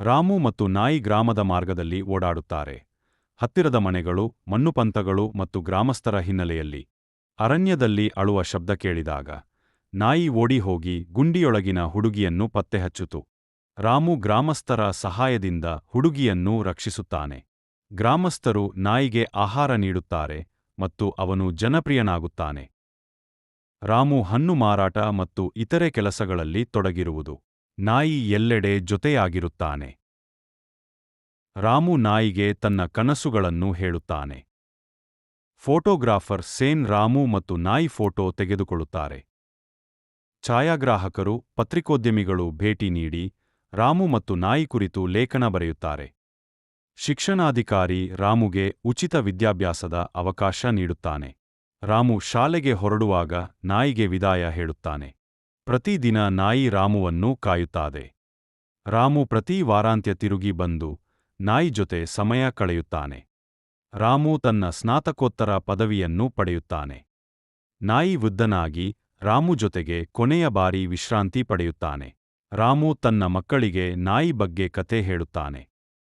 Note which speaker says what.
Speaker 1: ರಾಮು ಮತ್ತು ನಾಯಿ ಗ್ರಾಮದ ಮಾರ್ಗದಲ್ಲಿ ಓಡಾಡುತ್ತಾರೆ. ಹತ್ತಿರದ ಮನೆಗಳು ಮಣ್ಣುಪಂಥಗಳು ಮತ್ತು ಗ್ರಾಮಸ್ಥರ ಹಿನ್ನೆಲೆಯಲ್ಲಿ. ಅರಣ್ಯದಲ್ಲಿ ಅಳುವ ಶಬ್ದ ಕೇಳಿದಾಗ, ನಾಯಿ ಓಡಿ ಹೋಗಿ ಗುಂಡಿಯೊಳಗಿನ ಹುಡುಗಿಯನ್ನು ಪತ್ತೆಹಚ್ಚಿತು. ರಾಮು ಗ್ರಾಮಸ್ಥರ ಸಹಾಯದಿಂದ ಹುಡುಗಿಯನ್ನು ರಕ್ಷಿಸುತ್ತಾನೆ. ಗ್ರಾಮಸ್ಥರು ನಾಯಿಗೆ ಆಹಾರ ನೀಡುತ್ತಾರೆ ಮತ್ತು ಅವನು ಜನಪ್ರಿಯನಾಗುತ್ತಾನೆ. ರಾಮು ಹಣ್ಣು ಮಾರಾಟ ಮತ್ತು ಇತರೆ ಕೆಲಸಗಳಲ್ಲಿ ತೊಡಗಿರುವುದು. ನಾಯಿ ಎಲ್ಲೆಡೆ ಜೊತೆಯಾಗಿರುತ್ತಾನೆ. ರಾಮು ನಾಯಿಗೆ ತನ್ನ ಕನಸುಗಳನ್ನು ಹೇಳುತ್ತಾನೆ. ಫೋಟೋಗ್ರಾಫರ್ ಸೇನ್ ರಾಮು ಮತ್ತು ನಾಯಿ ಫೋಟೋ ತೆಗೆದುಕೊಳ್ಳುತ್ತಾರೆ. ಛಾಯಾಗ್ರಾಹಕರು, ಪತ್ರಿಕೋದ್ಯಮಿಗಳು ಭೇಟಿ ನೀಡಿ ರಾಮು ಮತ್ತು ನಾಯಿ ಕುರಿತು ಲೇಖನ ಬರೆಯುತ್ತಾರೆ. ಶಿಕ್ಷಣಾಧಿಕಾರಿ ರಾಮುಗೆ ಉಚಿತ ವಿದ್ಯಾಭ್ಯಾಸದ ಅವಕಾಶ ನೀಡುತ್ತಾನೆ. ರಾಮು ಶಾಲೆಗೆ ಹೊರಡುವಾಗ ನಾಯಿಗೆ ವಿದಾಯ ಹೇಳುತ್ತಾನೆ. ಪ್ರತಿದಿನ ನಾಯಿ ರಾಮುವನ್ನು ಕಾಯುತ್ತಾದೆ ರಾಮು ಪ್ರತಿ ವಾರಾಂತ್ಯ ತಿರುಗಿ ಬಂದು ನಾಯಿ ಜೊತೆ ಸಮಯ ಕಳೆಯುತ್ತಾನೆ. ರಾಮು ತನ್ನ ಸ್ನಾತಕೋತ್ತರ ಪದವಿಯನ್ನು ಪಡೆಯುತ್ತಾನೆ. ನಾಯಿ ವೃದ್ಧನಾಗಿ ರಾಮು ಜೊತೆಗೆ ಕೊನೆಯ ಬಾರಿ ವಿಶ್ರಾಂತಿ ಪಡೆಯುತ್ತಾನೆ. ರಾಮು ತನ್ನ ಮಕ್ಕಳಿಗೆ ನಾಯಿ ಬಗ್ಗೆ ಕತೆ ಹೇಳುತ್ತಾನೆ.